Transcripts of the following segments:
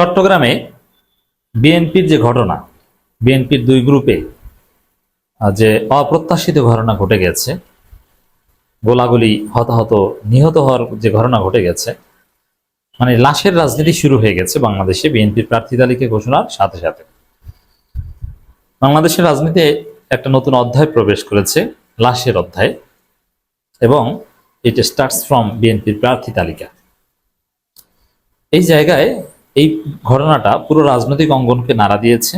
চট্টগ্রামে বিএনপির যে ঘটনা, বিএনপির দুই গ্রুপে যে অপ্রত্যাশিত ঘটনা ঘটে গেছে, গোলাগুলি হতাহত, নিহত হওয়ার যে ঘটনা ঘটে গেছে মানে লাশের রাজনীতি শুরু হয়ে গেছে বাংলাদেশে বিএনপির প্রার্থী তালিকা ঘোষণার সাথে সাথে। বাংলাদেশের রাজনীতিতে একটা নতুন অধ্যায় প্রবেশ করেছে, লাশের অধ্যায়, এবং ইট স্টার্টস ফ্রম বিএনপির প্রার্থী তালিকা। এই জায়গায় এই ঘটনাটা পুরো রাজনৈতিক অঙ্গনকে নাড়া দিয়েছে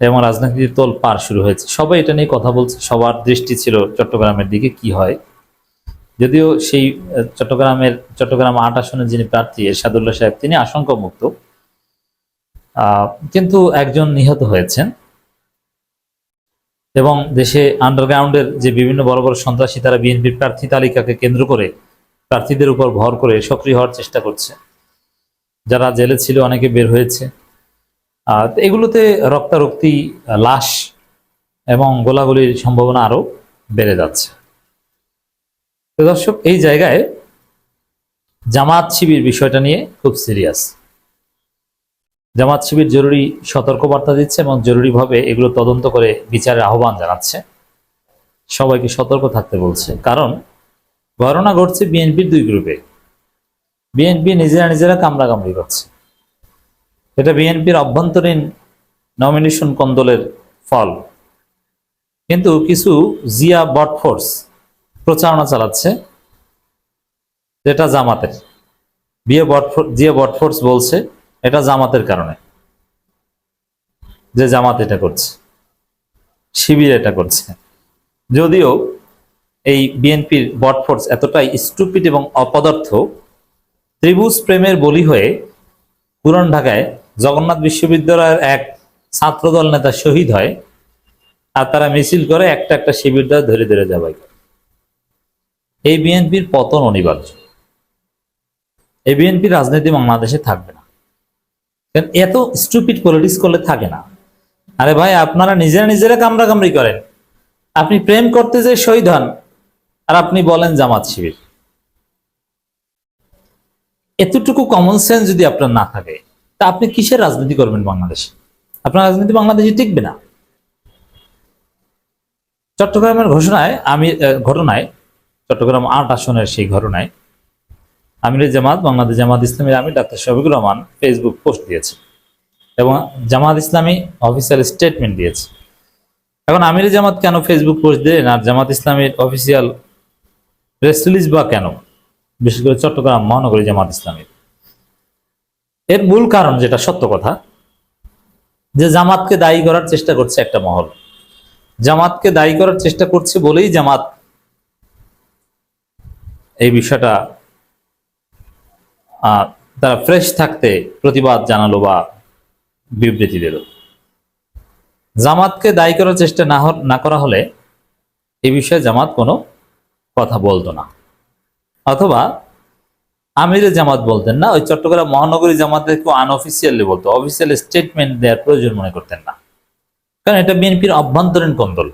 এবং রাজনীতির তোল পার শুরু হয়েছে। সবাই এটা নিয়ে কথা বলছে, সবার দৃষ্টি ছিল চট্টগ্রামের দিকে কি হয়। যদিও সেই চট্টগ্রামের, চট্টগ্রাম আট আসনের যিনি প্রার্থী, এরশাদুল্লাহ সাহেব, তিনি আশঙ্কামুক্ত। কিন্তু একজন নিহত হয়েছেন এবং দেশে আন্ডারগ্রাউন্ডের যে বিভিন্ন বড় বড় সন্ত্রাসী, তারা বিএনপির প্রার্থী তালিকাকে কেন্দ্র করে প্রার্থীদের উপর ভর করে সক্রিয় হওয়ার চেষ্টা করছে। যারা জেলে ছিল অনেকে বের হয়েছে। তো এগুলোতে রক্তারক্তি, লাশ এবং গোলাগুলির সম্ভাবনা আরও বেড়ে যাচ্ছে। তো দর্শক, এই জায়গায় জামাত শিবির বিষয়টা নিয়ে খুব সিরিয়াস। জামাত শিবির জরুরি সতর্কবার্তা দিচ্ছে এবং জরুরিভাবে এগুলো তদন্ত করে বিচারের আহ্বান জানাচ্ছে। সবাইকে সতর্ক থাকতে বলছে। কারণ ঘটনা ঘটছে বিএনপির দুই গ্রুপে। বিএনপি নিজেরা নিজেরা কামড়াকামড়ি করছে। এটা বিএনপির অভ্যন্তরীণ নমিনেশন কন্দলের ফল। কিন্তু কিছু জিয়া বটফোর্স প্রচারণা চালাচ্ছে যেটা জামাতের। বিয়ে বটফোর্স জিয়া বটফোর্স বলছে এটা জামাতের কারণে। যে জামাত এটা করছে। শিবির এটা করছে। যদিও এই বিএনপির বটফোর্স এতটাই স্টুপিড এবং অপদার্থ ত্রিভুজ প্রেমের বলি হয়ে পুরান ঢাকায় জগন্নাথ বিশ্ববিদ্যালয়ের এক ছাত্রদল নেতা শহীদ হয় আর তারা মিছিল করে একটা একটা শিবির দ্বারা ধরে ধরে যাবাই এই বিএনপির পতন অনিবার্য। এই বিএনপির রাজনীতি বাংলাদেশে থাকবে না। কারণ এত স্টুপিড পলিটিক্স করলে থাকে না। আরে ভাই, আপনারা নিজেরা নিজেরা কামড়া কামড়ি করেন। আপনি প্রেম করতে যে শহীদ হন আর আপনি বলেন জামাত শিবির। এতটুকু কমন সেন্স যদি আপনার না থাকে, তা আপনি কিসের রাজনীতি করবেন বাংলাদেশে? আপনার রাজনীতি বাংলাদেশে টিকবে না। চট্টগ্রামের ঘোষণায়, আমি ঘটনায়, চট্টগ্রাম আট আসনের সেই ঘটনায় আমির জামাত, বাংলাদেশ জামাত ইসলামের আমি doctor Shafiqur Rahman Facebook post দিয়েছে এবং জামাত ইসলামী অফিসিয়াল স্টেটমেন্ট দিয়েছে। এখন আমির জামাত কেন ফেসবুক পোস্ট দিলেন আর জামাত ইসলামের অফিসিয়াল প্রেস রিলিজ বা কেন? বিশেষ করে চট্টগ্রাম মহানগরী জামাত ইসলামীর। এর মূল কারণ যেটা সত্য কথা, যে জামাতকে দায়ী করার চেষ্টা করছে একটা মহল। জামাতকে দায়ী করার চেষ্টা করছে বলেই জামাত এই বিষয়টা তারা ফ্রেশ থাকতে প্রতিবাদ জানালো বা বিবৃতি দিল। জামাতকে দায়ী করার চেষ্টা না না করা হলে এই বিষয়ে জামাত কোনো কথা বলতো না। অথবা আমিরে জামাত বলতেন না, ওই চট্টগ্রাম মহানগরী জামাতের কেউ আনঅফিসিয়ালি বলতো অফিসিয়াল স্টেটমেন্ট দেওয়ার প্রয়োজন মনে করতেন না। কারণ এটা বিএনপির অভ্যন্তরীণ কন্দল।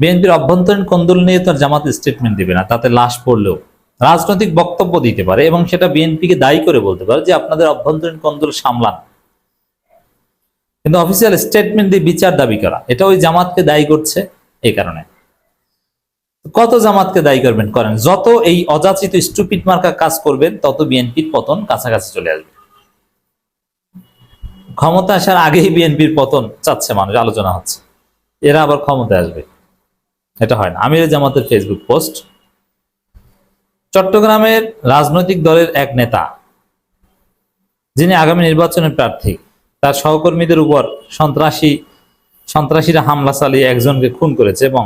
বিএনপির অভ্যন্তরীণ কন্দল নিয়ে তো আর জামাত স্টেটমেন্ট দিবে না, তাতে লাশ পড়লেও। রাজনৈতিক বক্তব্য দিতে পারে এবং সেটা বিএনপিকে দায়ী করে বলতে পারে যে আপনাদের অভ্যন্তরীণ কন্দল সামলান। কিন্তু অফিসিয়াল স্টেটমেন্ট দিয়ে বিচার দাবি করা, এটা ওই জামাতকে দায়ী করছে এই কারণে। কত জামাতকে দায়ী করবেন? করেন, যত এই অযাচিত স্টুপিড মার্কা কাজ করবেন, তত বিএনপির পতন কাছাকাছি চলে আসবে। ক্ষমতা আসার আগেই বিএনপির পতন চাচ্ছে মানুষ, আলোচনা হচ্ছে। এরা আবার ক্ষমতায় আসবে। এটা হয় না। আমির জামাতের ফেসবুক পোস্ট চট্টগ্রামের রাজনৈতিক দলের এক নেতা, যিনি আগামী নির্বাচনের প্রার্থী, তার সহকর্মীদের উপর সন্ত্রাসী, সন্ত্রাসীরা হামলা চালিয়ে একজনকে খুন করেছে এবং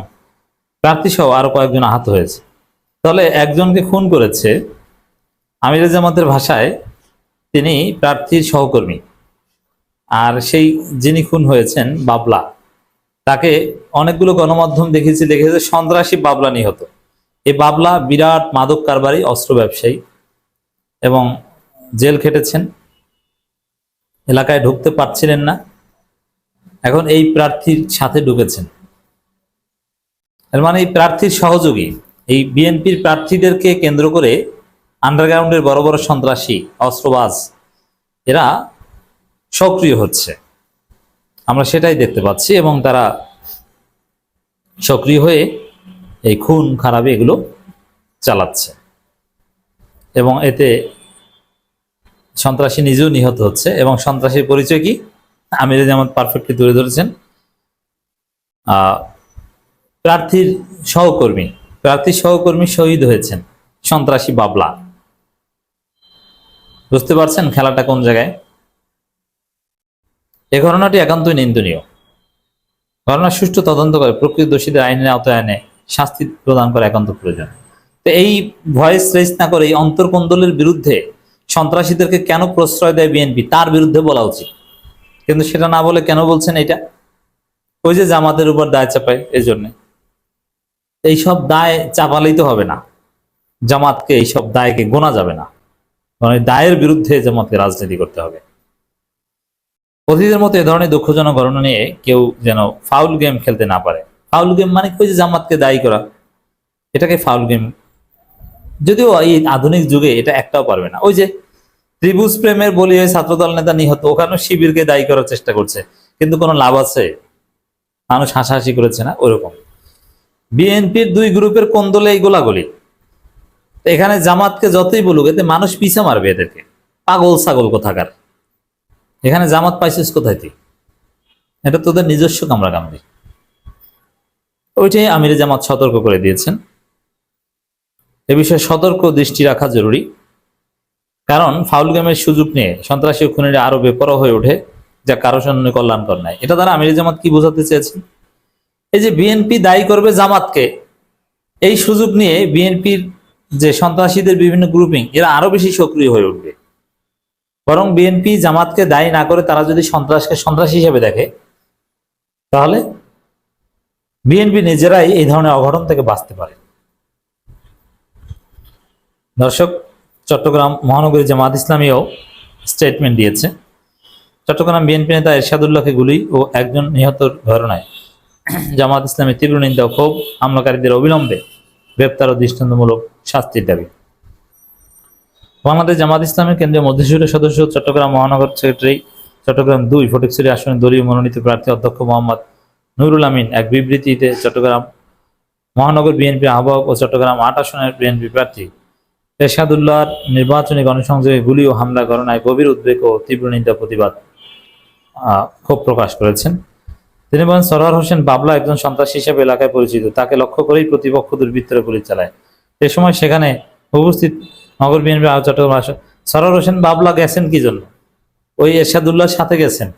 প্রার্থী সহ আরও কয়েকজন আহত হয়েছে। তাহলে একজনকে খুন করেছে আমির জামাতের ভাষায় তিনি প্রার্থীর সহকর্মী। আর সেই যিনি খুন হয়েছেন বাবলা, তাকে অনেকগুলো গণমাধ্যম দেখেছি দেখেছে সন্ত্রাসী বাবলা নিহত। এই বাবলা বিরাট মাদক কারবারি, অস্ত্র ব্যবসায়ী এবং জেল খেটেছেন। এলাকায় ঢুকতে পারছিলেন না। এখন এই প্রার্থীর সাথে ঢুকেছেন। এর মানে এই প্রার্থীর সহযোগী, এই বিএনপির প্রার্থীদেরকে কেন্দ্র করে আন্ডারগ্রাউন্ডের বড় বড় সন্ত্রাসী, অস্ত্রবাজ, এরা সক্রিয় হচ্ছে। আমরা সেটাই দেখতে পাচ্ছি এবং তারা সক্রিয় হয়ে এই খুন, খারাপি এগুলো চালাচ্ছে। এবং এতে সন্ত্রাসী নিজেও নিহত হচ্ছে এবং সন্ত্রাসীর পরিচয় কি? আমির যেমন পারফেক্টলি তুলে ধরেছেন। প্রার্থীর সহকর্মী প্রার্থীর সহকর্মী শহীদ হয়েছেন সন্ত্রাসী বাবলা। বুঝতে পারছেন খেলাটা কোন জায়গায়? এ ঘটনাটি একান্তই নিন্দনীয়। ঘটনার সুষ্ঠু তদন্ত করে প্রকৃত দোষীদের আইনের আওতায় এনে শাস্তি প্রদান করা একান্ত প্রয়োজন। তো এই ভয়েস রেস না করে এই অন্তর্কন্দলের বিরুদ্ধে সন্ত্রাসীদেরকে কেন প্রশ্রয় দেয় বিএনপি, তার বিরুদ্ধে বলা উচিত। কিন্তু সেটা না বলে কেন বলছেন এটা? ওই যে জামাতের উপর দায় চাপায় এই জন্যে এইসব দায় চাপালেই তো হবে না। জামাতকে এইসব দায়কে গোনা যাবে না। এই দায়ের বিরুদ্ধে জামাতকে রাজনীতি করতে হবে। অতীতের মতো এ ধরনের দুঃখজনক ঘটনা নিয়ে কেউ যেন ফাউল গেম খেলতে না পারে। ফাউল গেম মানে কি? জামাতকে দায়ী করা। এটাকে ফাউল গেম যদিও এই আধুনিক যুগে এটা একটাও পারবে না। ওই যে ত্রিভুজ প্রেমের বলি ওই ছাত্রদল নেতা নিহত, ওখানেও শিবিরকে দায়ী করার চেষ্টা করছে। কিন্তু কোনো লাভ আছে? মানুষ হাসাহাসি করেছে না? ওরকম। বিএনপির দুই গ্রুপের কোন দলে এই গোলাগুলি। এখানে জামাতকে যতই বলুক, এতে মানুষ পিছা মারবে এদেরকে। পাগল ছাগল কোথাকার। এখানে জামাত পাইছিস কোথায় তুই? এটা তোদের নিজস্ব কামরা কামড়ি ওইটাই আমির জামাত সতর্ক করে দিয়েছেন। এ বিষয়ে সতর্ক দৃষ্টি রাখা জরুরি। কারণ ফাউল গেমের সুযোগ নিয়ে সন্ত্রাসী খুনিরা আরও বেপরোয়া হয়ে ওঠে, যা কারও জন্য কল্যাণকর নাই এটা দ্বারা আমির জামাত কি বোঝাতে চেয়েছেন এই যে বিএনপি দায়ী করবে জামাতকে, এই সুযোগ নিয়ে বিএনপির যে সন্ত্রাসীদের বিভিন্ন গ্রুপিং এরা আরও বেশি সক্রিয় হয়ে উঠবে। বরং বিএনপি জামাতকে দায়ী না করে তারা যদি সন্ত্রাসকে সন্ত্রাসী হিসেবে দেখে, তাহলে বিএনপি নিজেরাই এই ধরনের অঘটন থেকে বাঁচতে পারে। দর্শক, চট্টগ্রাম মহানগরী জামাত ইসলামীও স্টেটমেন্ট দিয়েছে। চট্টগ্রাম বিএনপি নেতা এরশাদুল্লাহকে গুলি ও একজন নিহতর ঘটনায় জামাত ইসলামের তীব্র নিন্দা ক্ষোভ হামলাকারীদের অবিলম্বে গ্রেপ্তার ও দৃষ্টান্তমূলক শাস্তির দাবি। বাংলাদেশ জামাত ইসলামের কেন্দ্রীয় মধ্যশূরের সদস্য চট্টগ্রাম মহানগর সেক্রেটারি চট্টগ্রাম দুই ফটিকছড়ি আসনে দলীয় মনোনীত প্রার্থী অধ্যক্ষ মোহাম্মদ নুরুল আমিন এক বিবৃতিতে চট্টগ্রাম মহানগর বিএনপি আহ্বায়ক ও চট্টগ্রাম আট আসনের বিএনপি প্রার্থী পেশাদুল্লাহর নির্বাচনী গণসংযোগে গুলি ও হামলা ঘটনায় গভীর উদ্বেগ ও তীব্র নিন্দা প্রতিবাদ ক্ষোভ প্রকাশ করেছেন। তিনি বলেন, সরোয়ার হোসেন বাবলা একজন সন্ত্রাসী হিসেবে এলাকায় পরিচিত। তাকে লক্ষ্য করেই প্রতিপক্ষ দুর্বৃত্তরা গুলি চালায়। এ সময় সেখানে উপস্থিত নগর বিএনপি আহ্বায়ক চট্টগ্রাম হোসেন বাবলা গেছেন কি জন্য? ওই এরশাদুল্লাহর সাথে গেছেন।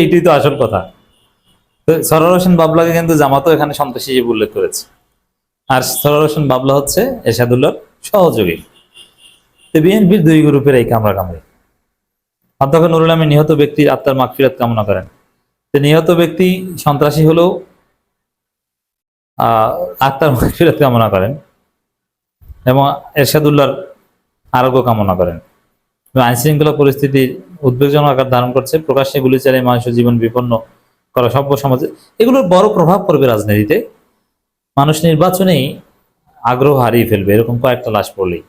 এইটাই তো আসল কথা। তো হোসেন বাবলাকে কিন্তু জামাতও এখানে সন্ত্রাসী হিসেবে উল্লেখ করেছে। আর সরোয়ার হোসেন বাবলা হচ্ছে এরশাদুল্লাহর সহযোগী। তো বিএনপির দুই গ্রুপের এই কামড়া কামড়ি অধ্যক্ষ নুরুল আমিন নিহত ব্যক্তির আত্মার মাগফিরাত কামনা করেন। নিহত ব্যক্তি সন্ত্রাসী হলেও আত্মার মাগফিরাত কামনা করেন এবং এরশাদুল্লাহর আরোগ্য কামনা করেন। আইন শৃঙ্খলা পরিস্থিতি উদ্বেগজনক আকার ধারণ করছে, প্রকাশ্যে গুলি চালিয়ে মানুষের জীবন বিপন্ন করা সভ্য সমাজে। এগুলোর বড় প্রভাব পড়বে রাজনীতিতে। মানুষ নির্বাচনেই আগ্রহ হারিয়ে ফেলবে, এরকম কয়েকটা লাশ পড়লেই।